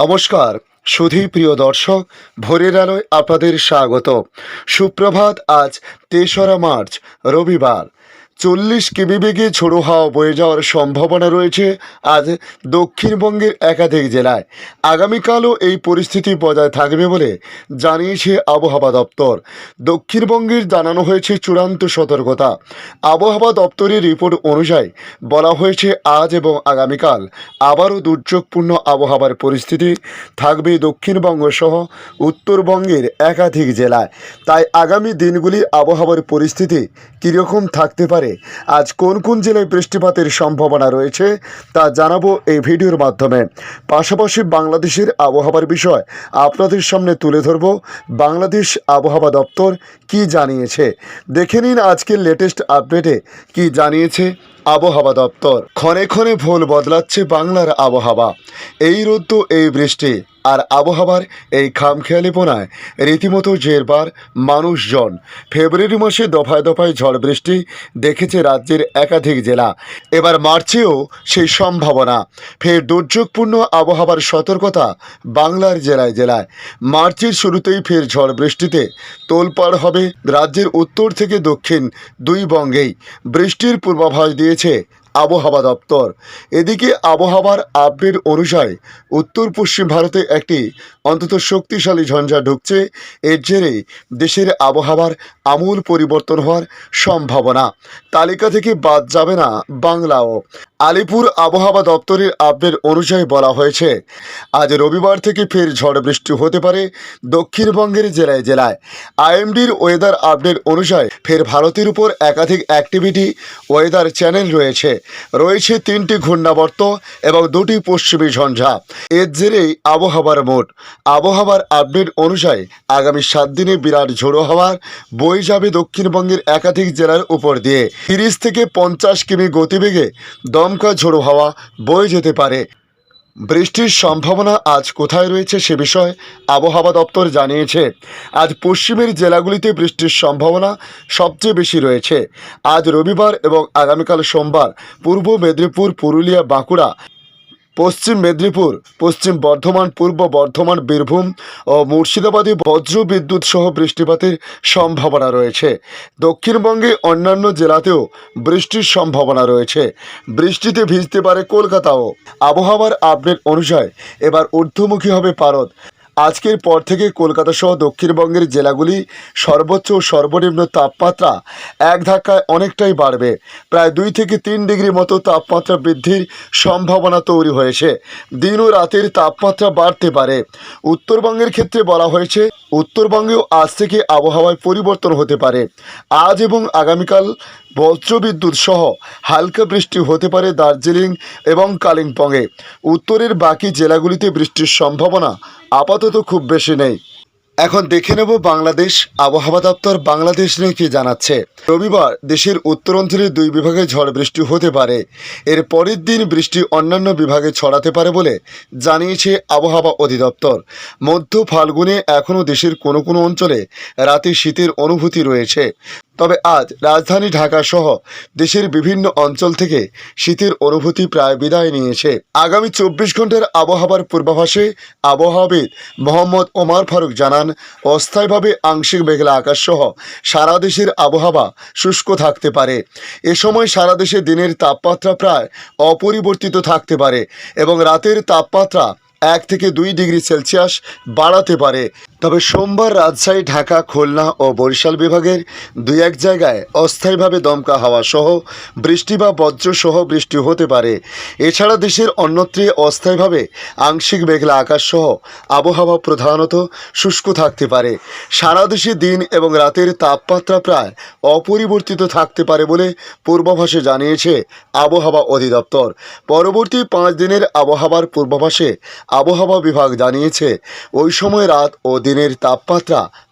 নমস্কার সুধী প্রিয় দর্শক ভোরের আলোয় আপনাদের স্বাগত। সুপ্রভাত আজ তেসরা মার্চ রবিবার। চল্লিশ কিমি বেগে ঝোড়ো হাওয়া বয়ে যাওয়ার সম্ভাবনা রয়েছে আজ দক্ষিণবঙ্গের একাধিক জেলায়। আগামীকালও এই পরিস্থিতি বজায় থাকবে বলে জানিয়েছে আবহাওয়া দপ্তর। দক্ষিণবঙ্গের জানানো হয়েছে চূড়ান্ত সতর্কতা। আবহাওয়া দপ্তরের রিপোর্ট অনুযায়ী বলা হয়েছে, আজ এবং আগামীকাল আবারও দুর্যোগপূর্ণ আবহাওয়ার পরিস্থিতি থাকবে দক্ষিণবঙ্গ সহ উত্তরবঙ্গের একাধিক জেলায়। তাই আগামী দিনগুলির আবহাওয়ার পরিস্থিতি কীরকম থাকতে পারে আজ কোন কোন জেলায় বৃষ্টিপাতের সম্ভাবনা রয়েছে তা জানাব এই ভিডিওর মাধ্যমে। পাশাপাশি বাংলাদেশের আবহাওয়ার বিষয় আপনাদের সামনে তুলে ধরব। বাংলাদেশ আবহাওয়া দপ্তর কি জানিয়েছে? দেখে নিন আজকের লেটেস্ট আপডেটে কি জানিয়েছে আবহাওয়া দপ্তর। ক্ষণে ক্ষণে ভোল বদলাচ্ছে বাংলার আবহাওয়া। এই রোদ্দ এই বৃষ্টি। আর আবহাওয়ার এই খামখেয়ালিপনায় রীতিমতো জেরবার মানুষজন। ফেব্রুয়ারি মাসে দফায় দফায় ঝড় বৃষ্টি দেখেছে রাজ্যের একাধিক জেলা। এবার মার্চেও সেই সম্ভাবনা। ফের দুর্যোগপূর্ণ আবহাওয়ার সতর্কতা বাংলার জেলায় জেলায়। মার্চের শুরুতেই ফের ঝড় বৃষ্টিতে তোলপাড় হবে রাজ্যের উত্তর থেকে দক্ষিণ দুই বঙ্গেই। বৃষ্টির পূর্বাভাস দিয়েছে আবহাওয়া দপ্তর। এদিকে আবহাওয়ার আপডেট অনুযায়ী উত্তর পশ্চিম ভারতে একটি অন্তত শক্তিশালী ঝঞ্ঝা ঢুকছে। এর জেরে দেশের আবহাওয়ার আমূল পরিবর্তন হওয়ার সম্ভাবনা। তালিকা থেকে বাদ যাবে না বাংলাও। আলিপুর আবহাওয়া দপ্তরের আপডেট অনুযায়ী বলা হয়েছে, আজ রবিবার থেকে ফের ঝড় বৃষ্টি হতে পারে দক্ষিণবঙ্গের জেলায় জেলায়। আইএমডির ওয়েদার আপডেট অনুযায়ী ফের ভারতের উপর একাধিক অ্যাক্টিভিটি ওয়েদার চ্যানেল রয়েছে। রয়েছে তিনটি ঘূর্ণাবর্ত এবং দুটি পশ্চিমী ঝঞ্ঝা। এর জেরেই আবহাওয়ার মোট আবহাওয়ার আপডেট অনুযায়ী আগামী সাত দিনে বিরাট ঝোড়ো হওয়ার বয়ে যাবে দক্ষিণবঙ্গের একাধিক জেলার উপর দিয়ে। তিরিশ থেকে পঞ্চাশ কিমি গতিবেগে দমকা ঝোড়ো হাওয়া বয়ে যেতে পারে। বৃষ্টির সম্ভাবনা আজ কোথায় রয়েছে সে বিষয়ে আবহাওয়া দপ্তর জানিয়েছে। আজ পশ্চিমের জেলাগুলিতে বৃষ্টির সম্ভাবনা সবচেয়ে বেশি রয়েছে। আজ রবিবার এবং আগামীকাল সোমবার পূর্ব মেদিনীপুর, পুরুলিয়া, বাঁকুড়া পশ্চিম মেদিনীপুর, পশ্চিম বর্ধমান, পূর্ব বর্ধমান, বীরভূম ও মুর্শিদাবাদে বজ্র বিদ্যুৎ সহ বৃষ্টিপাতের সম্ভাবনা রয়েছে। দক্ষিণবঙ্গে অন্যান্য জেলাতেও বৃষ্টির সম্ভাবনা রয়েছে। বৃষ্টিতে ভিজতে পারে কলকাতাও। আবহাওয়ার আপডেট অনুযায়ী এবার ঊর্ধ্বমুখী হবে পারদ আজকের পর থেকে কলকাতা সহ দক্ষিণবঙ্গের জেলাগুলি সর্বোচ্চ ও সর্বনিম্ন তাপমাত্রা এক ধাক্কায় অনেকটাই বাড়বে। প্রায় দুই থেকে তিন ডিগ্রি মতো তাপমাত্রা বৃদ্ধির সম্ভাবনা তৈরি হয়েছে। দিন ও রাতের তাপমাত্রা বাড়তে পারে। উত্তরবঙ্গের ক্ষেত্রে বলা হয়েছে, উত্তরবঙ্গেও আজ থেকে আবহাওয়ায় পরিবর্তন হতে পারে। আজ এবং আগামীকাল বজ্রবিদ্যুৎ সহ হালকা বৃষ্টি হতে পারে দার্জিলিং এবং কালিম্পংয়ে। উত্তরের বাকি জেলাগুলিতে বৃষ্টির সম্ভাবনা আপাতত খুব বেশি নেই। এখন দেখে নেব বাংলাদেশ আবহাওয়া দপ্তর বাংলাদেশ নিয়ে কি জানাচ্ছে। রবিবার দেশের উত্তরাঞ্চলের দুই বিভাগে ঝড় বৃষ্টি হতে পারে। এর পরের দিন বৃষ্টি অন্যান্য বিভাগে ছড়াতে পারে বলে জানিয়েছে আবহাওয়া অধিদপ্তর। মধ্য ফাল্গুনে এখনও দেশের কোনো কোনো অঞ্চলে রাতে শীতের অনুভূতি রয়েছে। তবে আজ রাজধানী ঢাকা সহ দেশের বিভিন্ন অঞ্চল থেকে শীতের অনুভূতি প্রায় বিদায় নিয়েছে। আগামী চব্বিশ ঘণ্টার আবহাওয়ার পূর্বাভাসে আবহাওয়াবিদ মোহাম্মদ ওমার ফারুক জানান, অস্থায়ীভাবে আংশিক মেঘলা আকাশ সহ সারা দেশের আবহাওয়া শুষ্ক থাকতে পারে। এ সময় সারা দেশে দিনের তাপমাত্রা প্রায় অপরিবর্তিত থাকতে পারে এবং রাতের তাপমাত্রা এক থেকে দুই ডিগ্রি সেলসিয়াস বাড়াতে পারে। তবে সোমবার রাজশাহী, ঢাকা, খুলনা ও বরিশাল বিভাগের দুই এক জায়গায় অস্থায়ীভাবে দমকা হাওয়া সহ বৃষ্টি বা বজ্র সহ বৃষ্টি হতে পারে। এছাড়া দেশের অন্যত্রে অস্থায়ীভাবে আংশিক মেঘলা আকাশ সহ আবহাওয়া প্রধানত শুষ্ক থাকতে পারে। সারা দেশে দিন এবং রাতের তাপমাত্রা প্রায় অপরিবর্তিত থাকতে পারে বলে পূর্বাভাসে জানিয়েছে আবহাওয়া অধিদপ্তর। পরবর্তী পাঁচ দিনের আবহাওয়ার পূর্বাভাসে আবহাওয়া বিভাগ জানিয়েছে ওই সময় রাত ও দিনের তাপমাত্রা